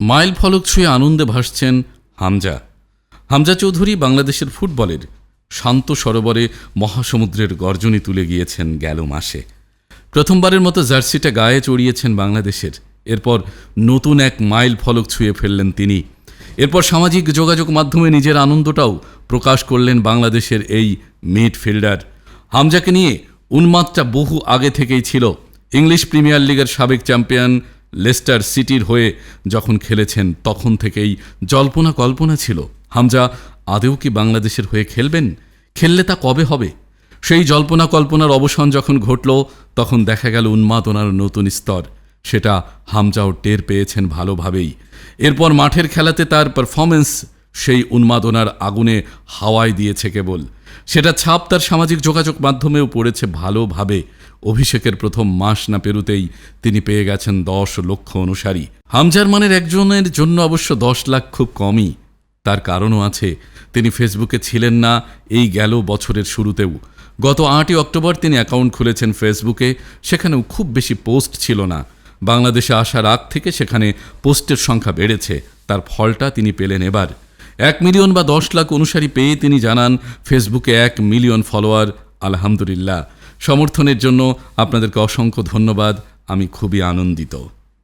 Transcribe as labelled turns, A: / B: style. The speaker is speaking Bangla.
A: মাইল ফলক ছুঁয়ে আনন্দে ভাসছেন হামজা। হামজা চৌধুরী বাংলাদেশের ফুটবলের শান্ত সরোবরে মহাসমুদ্রের গর্জনী তুলে গিয়েছেন গেল মাসে। প্রথমবারের মতো জার্সিটা গায়ে চড়িয়েছেন বাংলাদেশের। এরপর নতুন এক মাইল ফলক ছুঁয়ে ফেললেন তিনি। এরপর সামাজিক যোগাযোগ মাধ্যমে নিজের আনন্দটাও প্রকাশ করলেন বাংলাদেশের এই মিডফিল্ডার। হামজাকে নিয়ে উন্মাদটা বহু আগে থেকেই ছিল। ইংলিশ প্রিমিয়ার লিগের সাবেক চ্যাম্পিয়ন লেস্টার সিটির হয়ে যখন খেলেছেন, তখন থেকেই জল্পনা কল্পনা ছিল। হামজা আদেও কি বাংলাদেশের হয়ে খেলবেন? খেললে তা কবে হবে? সেই জল্পনা কল্পনার অবসান যখন ঘটল, তখন দেখা গেল উন্মাদনার নতুন স্তর। সেটা হামজাও টের পেয়েছেন ভালোভাবেই। এরপর মাঠের খেলাতে তার পারফরমেন্স সেই উন্মাদনার আগুনে হাওয়ায় দিয়েছে কেবল। সেটা ছাপ তার সামাজিক যোগাযোগ মাধ্যমেও পড়েছে ভালোভাবে। অভিষেকের প্রথম মাস না পেরুতেই তিনি পেয়ে গেছেন দশ লক্ষ অনুসারী। হামজার মানের একজনের জন্য অবশ্য দশ লাখ খুব কমই। তার কারণও আছে, তিনি ফেসবুকে ছিলেন না, এই গেল বছরের শুরুতেও। গত আটই অক্টোবর তিনি অ্যাকাউন্ট খুলেছেন ফেসবুকে, সেখানেও খুব বেশি পোস্ট ছিল না। বাংলাদেশে আসার আগ থেকে সেখানে পোস্টের সংখ্যা বেড়েছে, তার ফলটা তিনি পেলেন এবার। এক মিলিয়ন বা দশ লাখ অনুসারী পেয়ে তিনি জানান, ফেসবুকে এক মিলিয়ন ফলোয়ার, আলহামদুলিল্লাহ। সমর্থনের জন্য আপনাদেরকে অসংখ্য ধন্যবাদ। আমি খুবই আনন্দিত।